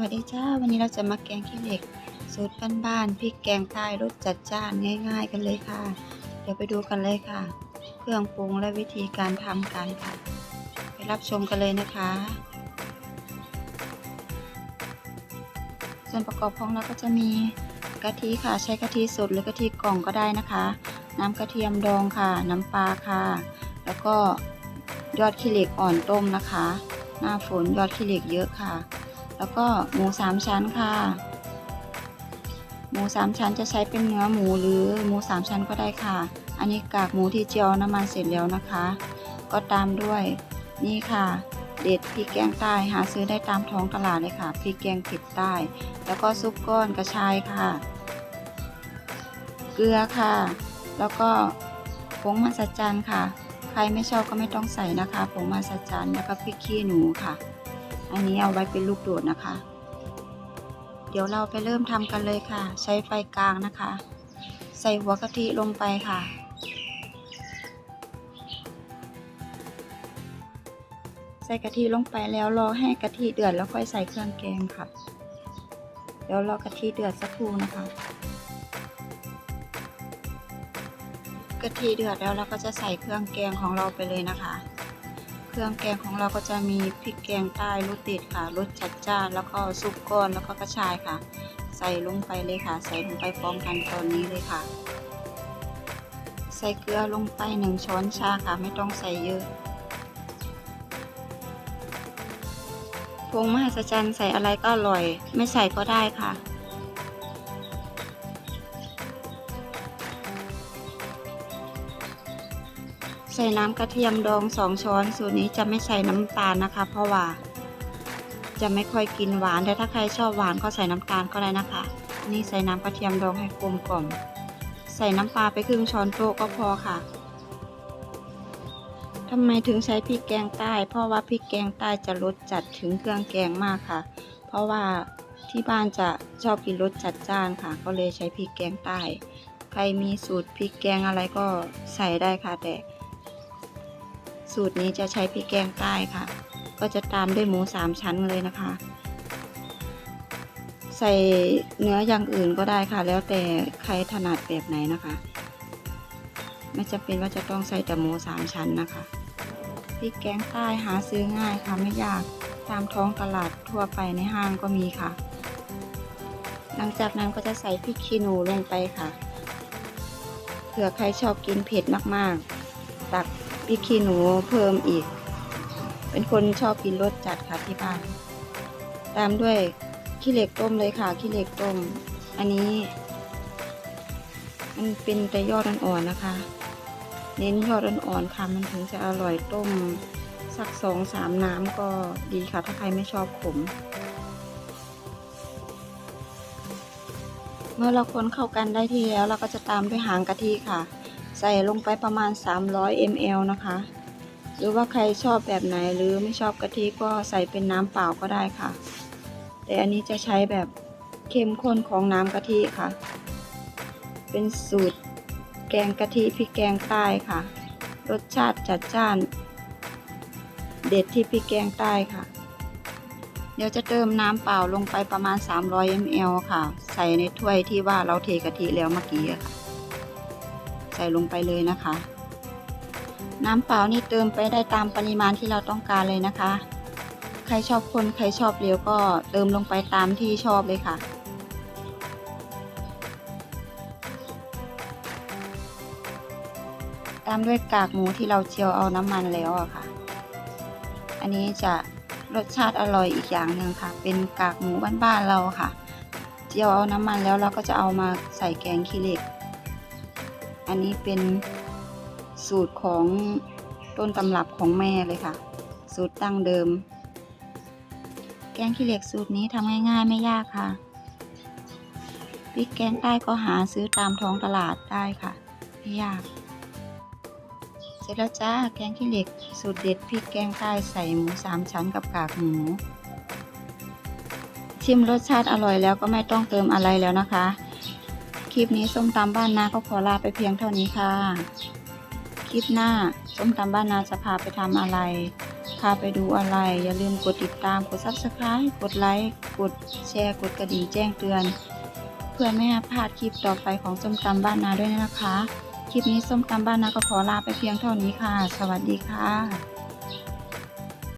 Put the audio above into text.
วัสดีจ้า วันนี้เราจะมาแกงขี้เหล็ก สูตรบ้านๆพริกแกงใต้รสจัดจ้านง่าย ๆ กันเลยค่ะ เดี๋ยวไปดูกันเลยค่ะ เครื่องปรุงและวิธีการทำกันค่ะ ไปรับชมกันเลยนะคะ ส่วนประกอบของเราก็จะมีกะทิค่ะ ใช้กะทิสดหรือกะทิกล่องก็ได้นะคะ น้ำกระเทียมดองค่ะ น้ำปลาค่ะ แล้วก็ยอดขี้เหล็กอ่อนต้มนะคะ หน้าฝนยอดขี้เหล็กเยอะค่ะ แล้วก็หมูสามชั้นค่ะ หมูสามชั้นจะใช้เป็นเนื้อหมูหรือหมูสามชั้นก็ได้ค่ะ อันนี้กากหมูที่เจียวน้ำมันเสร็จแล้วนะคะ ก็ตามด้วยนี่ค่ะเด็ดพริกแกงใต้หาซื้อได้ตามท้องตลาดเลยค่ะพริกแกงเผ็ดใต้ แล้วก็ซุปก้อนกระชายค่ะ เกลือค่ะ แล้วก็ผงมาสัจจันค่ะ ใครไม่ชอบก็ไม่ต้องใส่นะคะผงมาสัจจันแล้วก็พริกขี้หนูค่ะ อันนี้เอาไว้เป็นลูกโดดนะคะ เดี๋ยวเราไปเริ่มทำกันเลยค่ะ ใช้ไฟกลางนะคะ ใส่หัวกะทิลงไปค่ะใส่กะทิลงไปแล้วรอให้กะทิเดือดแล้วค่อยใส่เครื่องแกงค่ะ เดี๋ยวรอกะทิเดือดสักครู่นะคะ กะทิเดือดแล้วเราก็จะใส่เครื่องแกงของเราไปเลยนะคะ เครื่องแกงของเราก็จะมีพริกแกงใต้รสเด็ดค่ะรสจัดจ้านแล้วก็ซุปก้อนแล้วก็กระชายค่ะ ใส่ลงไปเลยค่ะ ใส่ลงไปพร้อมกันตอนนี้เลยค่ะ ใส่เกลือลงไปหนึ่งช้อนชาค่ะ ไม่ต้องใส่เยอะผงมหัศจรรย์ใส่อะไรก็อร่อย ไม่ใส่ก็ได้ค่ะ ใส่น้ำกระเทียมดองสองช้อนสูตรนี้จะไม่ใส่น้ำตาลนะคะ เพราะว่าจะไม่ค่อยกินหวานแต่ถ้าใครชอบหวานก็ใส่น้ำตาลก็ได้นะคะ นี่ใส่น้ำกระเทียมดองให้กลมกล่อม ใส่น้ำปลาไปครึ่งช้อนโต๊ะก็พอค่ะทำไมถึงใช้พริกแกงใต้ เพราะว่าพริกแกงใต้จะรสจัดถึงเครื่องแกงมากค่ะ เพราะว่าที่บ้านจะชอบกินรสจัดจ้านค่ะ ก็เลยใช้พริกแกงใต้ ใครมีสูตรพริกแกงอะไรก็ใส่ได้ค่ะแต่ สูตรนี้จะใช้พริกแกงใต้ค่ะ ก็จะตามด้วยหมูสามชั้นเลยนะคะ ใส่เนื้ออย่างอื่นก็ได้ค่ะ แล้วแต่ใครถนัดแบบไหนนะคะไม่จำเป็นว่าจะต้องใส่แต่หมูสามชั้นนะคะพริกแกงใต้หาซื้อง่ายค่ะไม่ยากตามท้องตลาดทั่วไปในห้างก็มีค่ะ หลังจากนั้นก็จะใส่พริกขี้หนูลงไปค่ะเผื่อใครชอบกินเผ็ดมากๆ ตัก พริกขี้หนูเพิ่มอีก เป็นคนชอบกินรสจัดค่ะที่บ้าน ตามด้วยขี้เหล็กต้มเลยค่ะขี้เหล็กต้ม อันนี้ มันเป็นแต่ยอดอ่อนๆนะคะ เน้นยอดอ่อนๆค่ะมันถึงจะอร่อยต้มสักสองสามน้ำก็ดีค่ะ ถ้าใครไม่ชอบขม เมื่อเราคนเข้ากันได้ที่แล้วเราก็จะตามด้วยหางกะทิค่ะ ใส่ลงไปประมาณ 300 ml นะคะ หรือว่าใครชอบแบบไหนหรือไม่ชอบกะทิก็ใส่เป็นน้ำเปล่าก็ได้ค่ะ แต่อันนี้จะใช้แบบเข้มข้นของน้ำกะทิค่ะ เป็นสูตรแกงกะทิพริกแกงใต้ค่ะ รสชาติจัดจ้าน เด็ดที่พริกแกงใต้ค่ะ เดี๋ยวจะเติมน้ำเปล่าลงไปประมาณ 300 ml ค่ะ ใส่ในถ้วยที่ว่าเราเทกะทิแล้วเมื่อกี้ค่ะ ใส่ลงไปเลยนะคะ น้ำเปล่านี่เติมไปได้ตามปริมาณที่เราต้องการเลยนะคะ ใครชอบคนใครชอบเหลวก็เติมลงไปตามที่ชอบเลยค่ะตามด้วยกากหมูที่เราเจียวเอาน้ำมันแล้วอะค่ะ อันนี้จะรสชาติอร่อยอีกอย่างหนึ่งค่ะ เป็นกากหมูบ้านๆเราค่ะ เจียวเอาน้ำมันแล้วเราก็จะเอามาใส่แกงขี้เหล็ก อันนี้เป็นสูตรของต้นตำรับของแม่เลยค่ะ สูตรตั้งเดิม แกงขี้เหล็กสูตรนี้ทำง่ายๆไม่ยากค่ะพริกแกงใต้ก็หาซื้อตามท้องตลาดได้ค่ะไม่ยาก เสร็จแล้วจ้าแกงขี้เหล็กสูตรเด็ดพริกแกงใต้ใส่หมูสามชั้นกับกากหมูชิมรสชาติอร่อยแล้วก็ไม่ต้องเติมอะไรแล้วนะคะ คลิปนี้ส้มตำบ้านนาก็ขอลาไปเพียงเท่านี้ค่ะ คลิปหน้าส้มตำบ้านนาจะพาไปทำอะไร พาไปดูอะไร อย่าลืมกดติดตาม กด subscribe กดไลค์ กดแชร์ กดกระดิ่งแจ้งเตือน เพื่อไม่ให้พลาดคลิปต่อไปของส้มตำบ้านนาด้วยนะคะ คลิปนี้ส้มตำบ้านนาก็ขอลาไปเพียงเท่านี้ค่ะ สวัสดีค่ะ